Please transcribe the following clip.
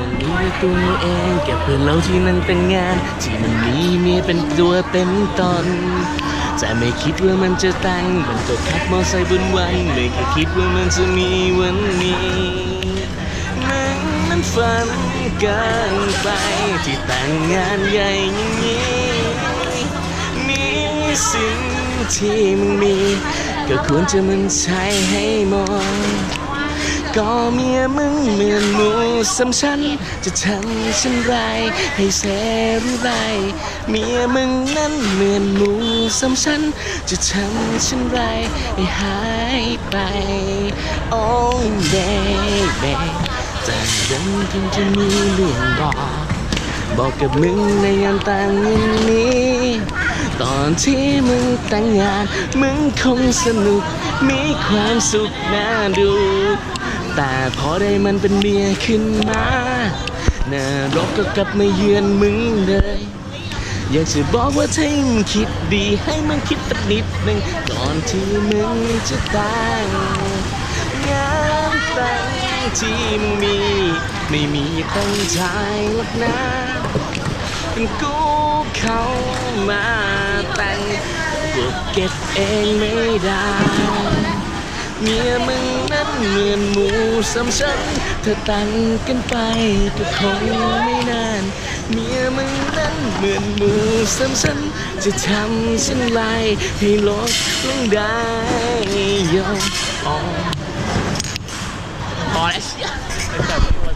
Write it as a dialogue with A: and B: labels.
A: มันรู้ตัวเองแก่เพื่อนเราที่นั่นแต่งงาน ที่มันมีเมียเป็นตัวเป็นตนแต่ไม่คิดว่ามันจะแต่งมันก็ขับมอไซค์บนวันไม่เคยคิดว่ามันจะมีวันนี้มันนั้นฝันเกินไปที่แต่งงานใหญ่อย่างนี้มีสิ่งที่มึงมี ก็ควรจะมันใช้ให้หมดก็เมียมึงเหมือนหมู สำฉัน จะทำฉันไรให้แสรู้ไรเมียมึงนั้นเหมือนหมูสำฉัน จะทำฉันไรให้หายไปโอ้เบเบแต่ดันเพิ่งจะมีเรื่องบอกบอกกับมึงในงานแต่งนี้ ตอนที่มึงแต่งงาน มึงคงสนุก มีความสุขน่าดู แต่พอได้มันเป็นเมียขึ้นมานรกก็กลับมาเยือนมึงเลย อยากจะบอกว่าถ้มึงคิดดีให้มึงคิดสักนิดหนึ่งก่อนที่มึงจะแต่งงานแต่งที่มึงมี ไม่มีตั้งใจหรอกนะเป็นกูเข้ามาแต่งกูเก็บเองไม่ได้ เมียมึง นั้นเหมือนหมูสามชั้นเธอตั้งกันไปก็คงไม่นานเมียมึงนั้นเหมือนหมูสามชั้นจะทำฉันไรให้ลดลงได้ยอมอ๋อพอแล้ว